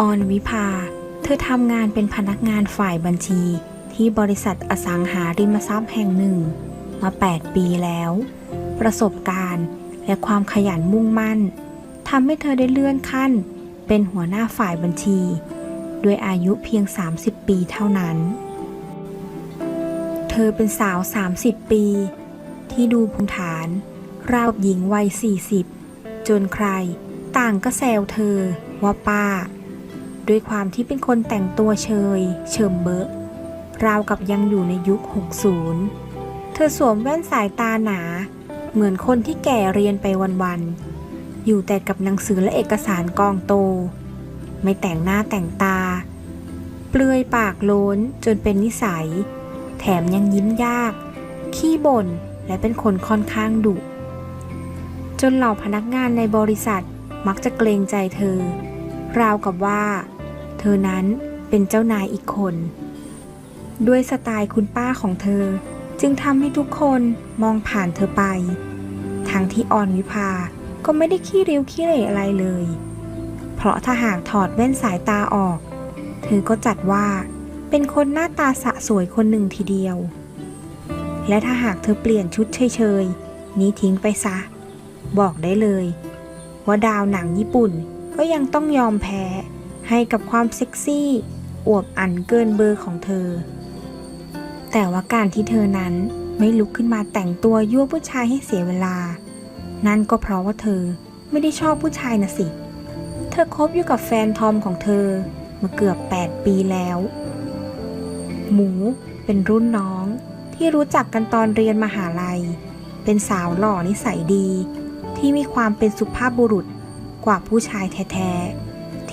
ออนวิภา เธอทำงานเป็นพนักงานฝ่ายบัญชี ที่บริษัทอสังหาริมทรัพย์แห่งหนึ่ง มา 8 ปีแล้ว ประสบการณ์และความขยันมุ่งมั่นทำให้เธอได้เลื่อนขั้น เป็นหัวหน้าฝ่ายบัญชี ด้วยอายุเพียง 30 ปีเท่านั้น เธอเป็นสาว 30 ปี ที่ดูภูมิฐานราวกับหญิงวัย 40 จนใคร ต่างก็แซวเธอว่าป้า ด้วยความที่เป็นคนแต่งตัวเชยเฉิมเบอะราวกับยังอยู่ในยุค 60 เธอสวมแว่นสายตาหนา เหมือนคนที่แก่เรียนไปวันๆ อยู่แต่กับหนังสือและเอกสารกองโต ไม่แต่งหน้าแต่งตา เปลือยปากโล้นจนเป็นนิสัย แถมยังยิ้มยาก ขี้บ่นและเป็นคนค่อนข้างดุ จนเหล่าพนักงานในบริษัทมักจะเกรงใจเธอ ราวกับว่า อนั้นเป็นเจ้านายอีกคน ด้วยสไตล์คุณป้าของเธอ จึงทำให้ทุกคนมองผ่านเธอไป ทั้งที่อ่อนวิภาก็ไม่ได้ขี้ริ้วขี้เหร่อะไรเลย เพราะถ้าหากถอดแว่นสายตาออก เธอก็จัดว่าเป็นคนหน้าตาสะสวยคนหนึ่งทีเดียว และถ้าหากเธอเปลี่ยนชุดเฉยๆ นี้ทิ้งไปซะ บอกได้เลย ว่าดาวหนังญี่ปุ่นก็ยังต้องยอมแพ้ ให้กับความเซ็กซี่อวบอันเกินเบอร์ของเธอ แต่ว่าการที่เธอนั้นไม่ลุกขึ้นมาแต่งตัวยั่วผู้ชายให้เสียเวลา นั่นก็เพราะว่าเธอไม่ได้ชอบผู้ชายนะสิ เธอคบอยู่กับแฟนทอมของเธอมาเกือบ 8 ปีแล้ว หมูเป็นรุ่นน้องที่รู้จักกันตอนเรียนมหาลัย เป็นสาวหล่อนิสัยดี ที่มีความเป็นสุภาพบุรุษกว่าผู้ชายแท้ๆ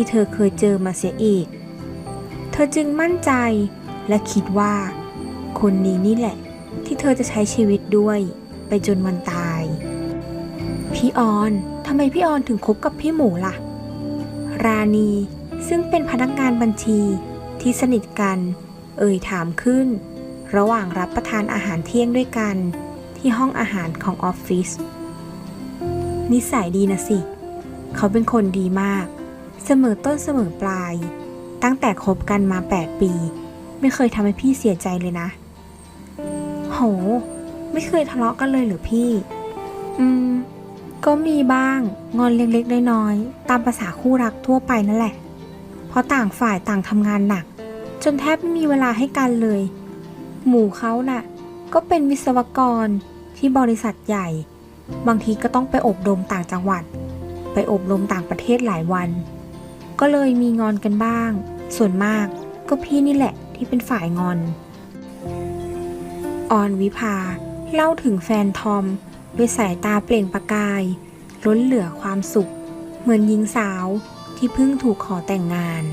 ที่เธอเคยเจอมาเสียอีก เธอจึงมั่นใจและคิดว่า คนนี้นี่แหละ ที่เธอจะใช้ชีวิตด้วยไปจนวันตาย พี่ออนทำไมพี่ออนถึงคบกับพี่หมูล่ะ ราณีซึ่งเป็นพนักงานบัญชีที่สนิทกัน เอ่ยถามขึ้น ระหว่างรับประทานอาหารเที่ยงด้วยกัน ที่ห้องอาหารของออฟฟิศนิสัยดีนะสิ เขาเป็นคนดีมาก เสมอต้นเสมอปลาย ตั้งแต่คบกันมา 8 ปี ไม่เคยทำให้พี่เสียใจเลยนะ โห ไม่เคยทะเลาะกันเลยหรือพี่ อืม ก็มีบ้าง งอนเล็กๆน้อยๆตามภาษาคู่รักทั่วไปนั่นแหละ เพราะต่างฝ่ายต่างทำงานหนัก จนแทบไม่มีเวลาให้กันเลย หมู่เขาน่ะ ก็เป็นวิศวกรที่บริษัทใหญ่ บางทีก็ต้องไปอบรมต่างจังหวัด ไปอบรมต่างประเทศหลายวัน ก็เลยมีงอนกันบ้าง ส่วนมากก็พี่นี่แหละที่เป็นฝ่ายงอน ออนวิภาเล่าถึงแฟนทอม ด้วยสายตาเปล่งประกาย ล้นเหลือความสุข เหมือนหญิงสาวที่เพิ่งถูกขอแต่งงาน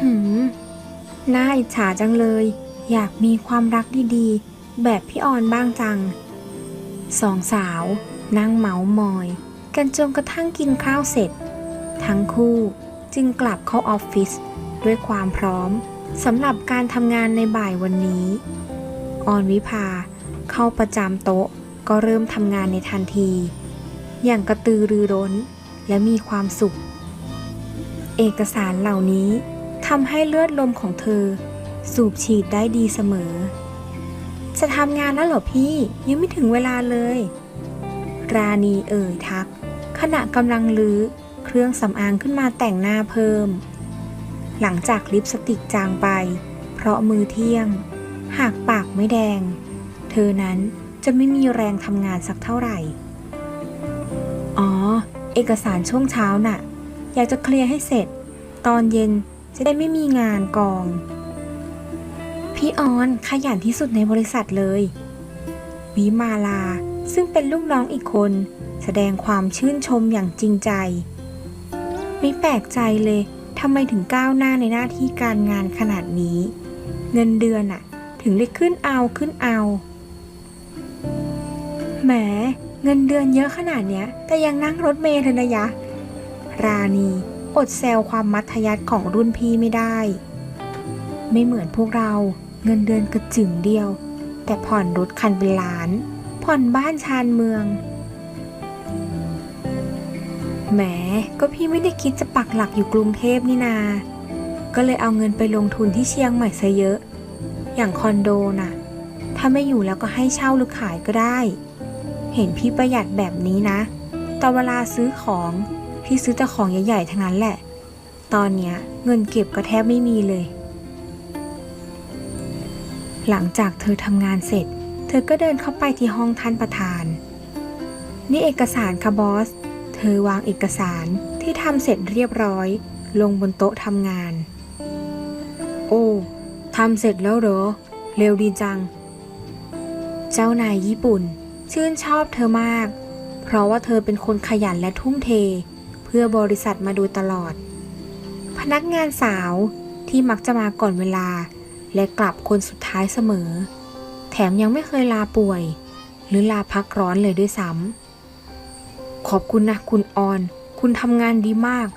หืม น่าอิจฉาจังเลย อยากมีความรักดีๆ แบบพี่ออนบ้างจัง สองสาวนั่งเมาส์มอย กันจนกระทั่งกินข้าวเสร็จ ทั้งคู่จึงกลับเข้าออฟฟิศด้วยความพร้อมสำหรับการทำงานในบ่ายวันนี้ ออนวิภาเข้าประจำโต๊ะก็เริ่มทำงานในทันที อย่างกระตือรือร้นและมีความสุข เอกสารเหล่านี้ทำให้เลือดลมของเธอ สูบฉีดได้ดีเสมอ จะทำงานแล้วเหรอพี่ยังไม่ถึงเวลาเลย ราณีเอ่ยทัก ขณะกำลังลื้อ เครื่องสำอางขึ้นมาแต่งหน้าเพิ่ม หลังจากลิปสติกจางไป เพราะมือเที่ยง หากปากไม่แดง เธอนั้นจะไม่มีแรงทำงานสักเท่าไหร่ อ๋อ เอกสารช่วงเช้าน่ะ อยากจะเคลียร์ให้เสร็จ ตอนเย็นจะได้ไม่มีงานกอง พี่ออนขยันที่สุดในบริษัทเลย วิมาลาซึ่งเป็นลูกน้องอีกคน แสดงความชื่นชมอย่างจริงใจ ไม่แปลกใจเลยทำไมถึงก้าวหน้าในหน้าที่การงานขนาดนี้ เงินเดือนอะถึงได้ขึ้นเอาขึ้นเอา แหม เงินเดือนเยอะขนาดเนี้ย แต่ยังนั่งรถเมล์เลยนะยะ ราณีอดแซวความมัธยัสถ์ของรุ่นพี่ไม่ได้ ไม่เหมือนพวกเราเงินเดือนกระจึงเดียว แต่ผ่อนรถคันเป็นล้าน ผ่อนบ้านชานเมือง แหมก็พี่ไม่ได้คิดจะปักหลักอยู่กรุงเทพนี่นา ก็เลยเอาเงินไปลงทุนที่เชียงใหม่ซะเยอะ อย่างคอนโดน่ะ ถ้าไม่อยู่แล้วก็ให้เช่าหรือขายก็ได้ เห็นพี่ประหยัดแบบนี้นะ ตอนเวลาซื้อของ พี่ซื้อแต่ของใหญ่ๆทั้งนั้นแหละ ตอนเนี้ยเงินเก็บก็แทบไม่มีเลย หลังจากเธอทำงานเสร็จ เธอก็เดินเข้าไปที่ห้องท่านประธาน นี่เอกสารค่ะบอส เธอวางเอกสารที่ทำเสร็จเรียบร้อย ลงบนโต๊ะทำงาน โอ้ทำเสร็จแล้วเหรอ เร็วดีจัง เจ้านายญี่ปุ่น ชื่นชอบเธอมาก เพราะว่าเธอเป็นคนขยันและทุ่มเท เพื่อบริษัทมาโดยตลอด พนักงานสาวที่มักจะมาก่อนเวลา และกลับคนสุดท้ายเสมอ แถมยังไม่เคยลาป่วย หรือลาพักร้อนเลยด้วยซ้ำ ขอบคุณนะคุณออน คุณทำงานดีมาก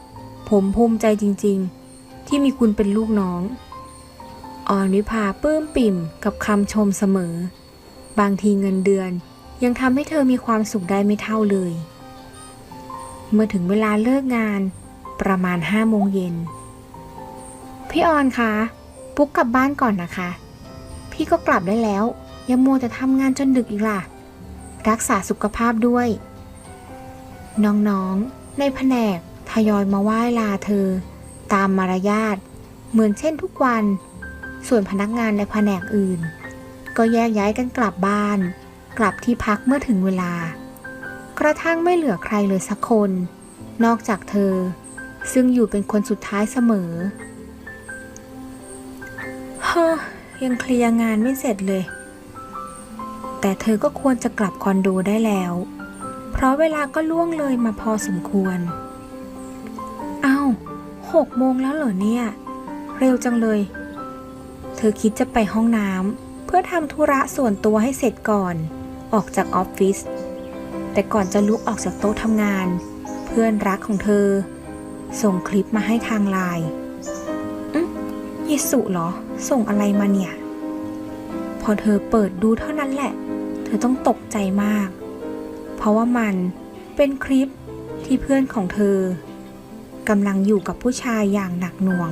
ผมภูมิใจจริงๆ ที่มีคุณเป็นลูกน้อง ออนวิภาปลื้มปิ่มกับคำชมเสมอ บางทีเงินเดือน ยังทำให้เธอมีความสุขได้ไม่เท่าเลย เมื่อถึงเวลาเลิกงานประมาณห้าโมงเย็น พี่ออนคะปุ๊กกลับบ้านก่อนนะคะ พี่ก็กลับได้แล้ว อย่ามัวแต่ทำงานจนดึกอีกล่ะ รักษาสุขภาพด้วย น้องๆ ในแผนกทยอยมาไหว้ลาเธอ ตามมารยาทเหมือนเช่นทุกวัน ส่วนพนักงานในแผนกอื่น ก็แยกย้ายกันกลับบ้าน กลับที่พักเมื่อถึงเวลา กระทั่งไม่เหลือใครเลยสักคน นอกจากเธอ ซึ่งอยู่เป็นคนสุดท้ายเสมอ เฮ้อยังเคลียร์งานไม่เสร็จเลย แต่เธอก็ควรจะกลับคอนโดได้แล้ว ราะเวลาก็ล่วงเลยมาพอสมควร เอ้าหกโมงแล้วเหรอเนี่ย เร็วจังเลย เธอคิดจะไปห้องน้ำเพื่อทำธุระส่วนตัวให้เสร็จก่อน ออกจากออฟฟิศ แต่ก่อนจะลุกออกจากโต๊ะทำงาน เพื่อนรักของเธอ ส่งคลิปมาให้ทางไลน์อืมเยสุเหรอ ส่งอะไรมาเนี่ย พอเธอเปิดดูเท่านั้นแหละ เธอต้องตกใจมาก เพราะว่ามันเป็นคลิปที่เพื่อนของเธอกำลังอยู่กับผู้ชายอย่างหนักหน่วง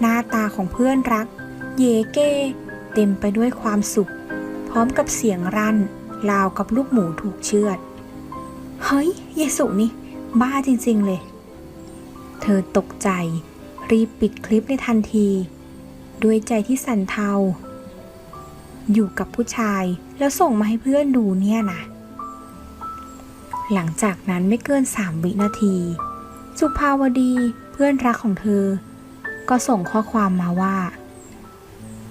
หน้าตาของเพื่อนรัก เยเก้เต็มไปด้วยความสุข พร้อมกับเสียงรั่นราวกับลูกหมูถูกเชือด เฮ้ย เยสุนี่ บ้าจริง ๆ เลย เธอตกใจ รีบปิดคลิปในทันที ด้วยใจที่สั่นเทา อยู่กับผู้ชายแล้วส่งมาให้เพื่อนดูเนี่ยนะ หลังจากนั้นไม่เกินสามวินาที สุภาวดีเพื่อนรักของเธอ ก็ส่งข้อความมาว่า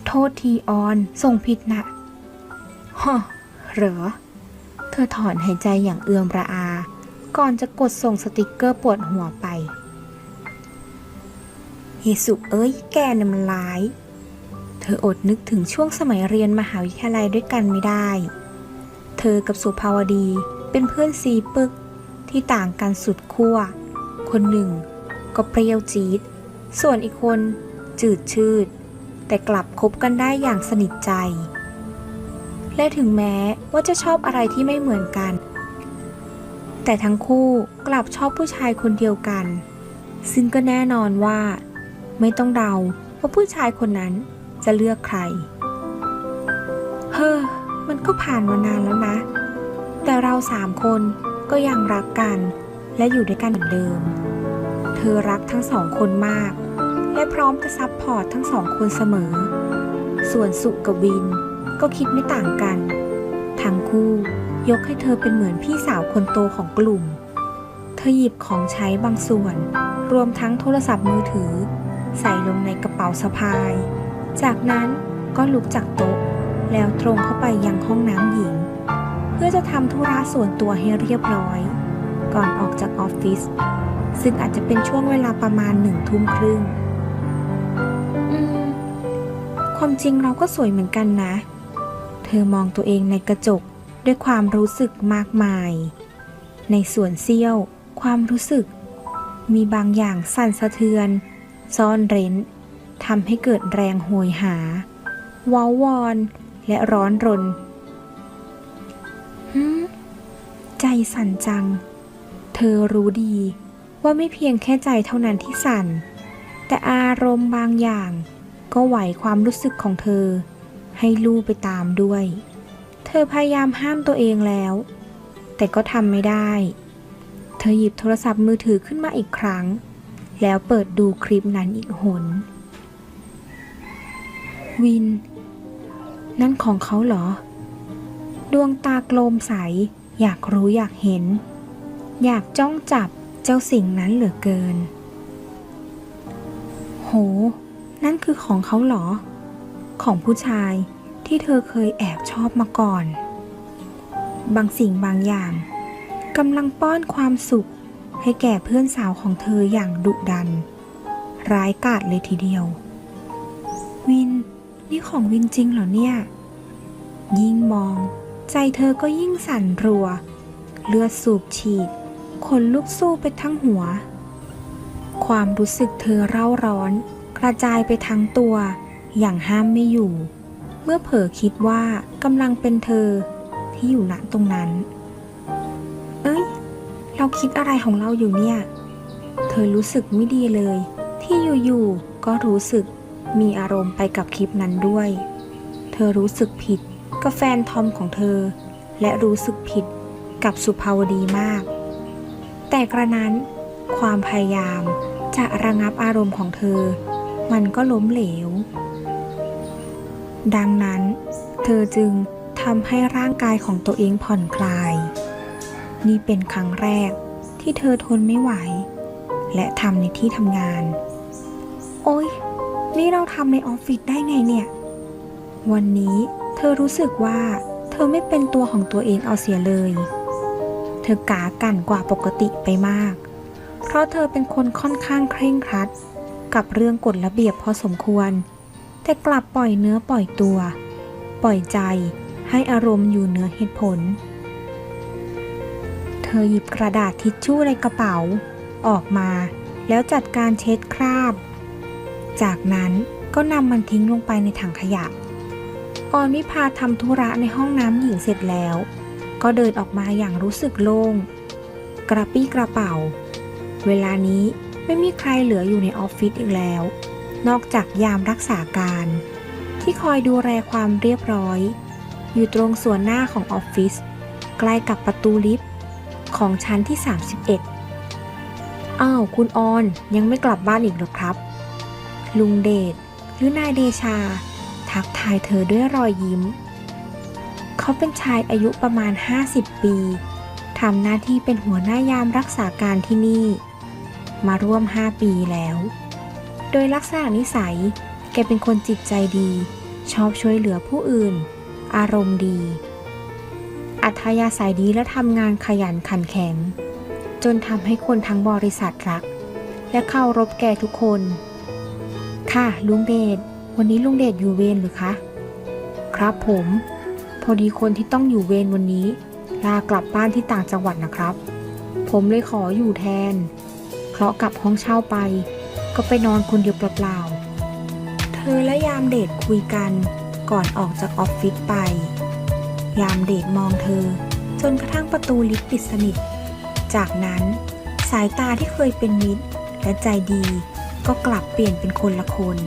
โทษทีออนส่งผิดนะฮะเหรอ เธอถอนหายใจอย่างเอือมระอา ก่อนจะกดส่งสติกเกอร์ปวดหัวไปเยสุเอ้ยแกน่ะมันร้าย เธออดนึกถึงช่วงสมัยเรียนมหาวิทยาลัยด้วยกันไม่ได้ เธอกับสุภาวดี เป็นเพื่อนซีปึกที่ต่างกันสุดขั้ว คนหนึ่ง ก็เปรี้ยวจี๊ด ส่วนอีกคนจืดชืด แต่กลับคบกันได้อย่างสนิทใจ และถึงแม้ว่าจะชอบอะไรที่ไม่เหมือนกัน แต่ทั้งคู่กลับชอบผู้ชายคนเดียวกัน ซึ่งก็แน่นอนว่า ไม่ต้องเดาว่าผู้ชายคนนั้นจะเลือกใคร เฮ้อ มันก็ผ่านมานานแล้วนะ แต่เราสามคนก็ยังรักกัน และอยู่ด้วยกันเหมือนเดิม เธอรักทั้งสองคนมาก และพร้อมจะซับพอร์ตทั้งสองคนเสมอ ส่วนสุกับวินก็คิดไม่ต่างกัน ทั้งคู่ยกให้เธอเป็นเหมือนพี่สาวคนโตของกลุ่ม เธอหยิบของใช้บางส่วน รวมทั้งโทรศัพท์มือถือ ใส่ลงในกระเป๋าสะพาย จากนั้นก็ลุกจากโต๊ะ แล้วตรงเข้าไปยังห้องน้ำหญิง เพื่อจะทำธุระส่วนตัวให้เรียบร้อย ก่อนออกจากออฟฟิศซึ่งอาจจะเป็นช่วงเวลาประมาณหนึ่งทุ่มครึ่งอืมความจริงเราก็สวยเหมือนกันนะ เธอมองตัวเองในกระจกด้วยความรู้สึกมากมาย ในส่วนเสี้ยว ความรู้สึก มีบางอย่างสั่นสะเทือน ซ่อนเร้นทำให้เกิดแรงโหยหาว้าววอน และร้อนรน ใจสั่นจัง เธอรู้ดีว่าไม่เพียงแค่ใจเท่านั้นที่สั่น แต่อารมณ์บางอย่าง ก็ไหวความรู้สึกของเธอ ให้ลู่ไปตามด้วย เธอพยายามห้ามตัวเองแล้ว แต่ก็ทำไม่ได้ เธอหยิบโทรศัพท์มือถือขึ้นมาอีกครั้ง แล้วเปิดดูคลิปนั้นอีกหน วิน นั่นของเขาเหรอ ดวงตาโกลมใส อยากรู้อยากเห็น อยากจ้องจับเจ้าสิ่งนั้นเหลือเกิน โห นั่นคือของเขาเหรอ ของผู้ชายที่เธอเคยแอบชอบมาก่อน บางสิ่งบางอย่างกำลังป้อนความสุขให้แก่เพื่อนสาวของเธออย่างดุดัน ร้ายกาจเลยทีเดียว วิน นี่ของวินจริงเหรอเนี่ย ยิ่งมอง ใจเธอก็ยิ่งสั่นรัว เลือดสูบฉีดขนลุกสู้ไปทั้งหัว ความรู้สึกเธอเร่าร้อน กระจายไปทั้งตัว อย่างห้ามไม่อยู่ เมื่อเผลอคิดว่ากำลังเป็นเธอที่อยู่ณตรงนั้น เอ้ย เราคิดอะไรของเราอยู่เนี่ย เธอรู้สึกไม่ดีเลย ที่อยู่ๆก็รู้สึกมีอารมณ์ไปกับคลิปนั้นด้วย เธอรู้สึกผิด กับแฟนทอมของเธอ และรู้สึกผิดกับสุภาวดีมาก แต่กระนั้น ความพยายามจะระงับอารมณ์ของเธอ มันก็ล้มเหลว ดังนั้น เธอจึงทำให้ร่างกายของตัวเองผ่อนคลาย นี่เป็นครั้งแรกที่เธอทนไม่ไหว และทำในที่ทำงาน โอ๊ย นี่เราทำในออฟฟิศได้ไงเนี่ย วันนี้ อรู้สึกว่าเธอไม่เป็นตัวของตัวเองเอาเสียเลย เธอกากันกว่าปกติไปมาก เพราะเธอเป็นคนค่อนข้างเคร่งครัด กับเรื่องกฎระเบียบพอสมควร แต่กลับปล่อยเนื้อปล่อยตัว ปล่อยใจให้อารมณ์อยู่เหนือเหตุผล เธอหยิบกระดาษทิชชู่ในกระเป๋า ออกมา แล้วจัดการเช็ดคราบ จากนั้นก็นำมันทิ้งลงไปในถังขยะ ออนวิพาทำธุระในห้องน้ำหญิงเสร็จแล้ว ก็เดินออกมาอย่างรู้สึกโล่ง กระปี้กระเป๋า เวลานี้ไม่มีใครเหลืออยู่ในออฟฟิศอีกแล้ว นอกจากยามรักษาการ ที่คอยดูแลความเรียบร้อย อยู่ตรงส่วนหน้าของออฟฟิศใกล้กับประตูลิฟต์ของชั้นที่ 31 อ้าว คุณออนยังไม่กลับบ้านอีกหรอครับ ลุงเดชหรือนายเดชา ทักทายเธอด้วยรอยยิ้ม เขาเป็นชายอายุประมาณ 50 ปีทำหน้าที่เป็นหัวหน้ายามรักษาการที่นี่ มาร่วม 5 ปีแล้ว โดยลักษณะนิสัย แกเป็นคนจิตใจดี ชอบช่วยเหลือผู้อื่น อารมณ์ดี อัธยาศัยดีและทำงานขยันขันแข็ง จนทำให้คนทั้งบริษัทรัก และเคารพแกทุกคน ค่ะลุงเดช วันนี้ลุงเดชอยู่เวรหรือคะ ครับผม พอดีคนที่ต้องอยู่เวรวันนี้ ลากลับบ้านที่ต่างจังหวัดนะครับ ผมเลยขออยู่แทน เพราะกลับห้องเช่าไป ก็ไปนอนคนเดียวเปล่าๆ เธอและยามเดชคุยกันก่อนออกจากออฟฟิศไป ยามเดชมองเธอ จนกระทั่งประตูลิฟต์ปิดสนิท จากนั้นสายตาที่เคยเป็นมิตรและใจดีก็กลับเปลี่ยนเป็นคนละคน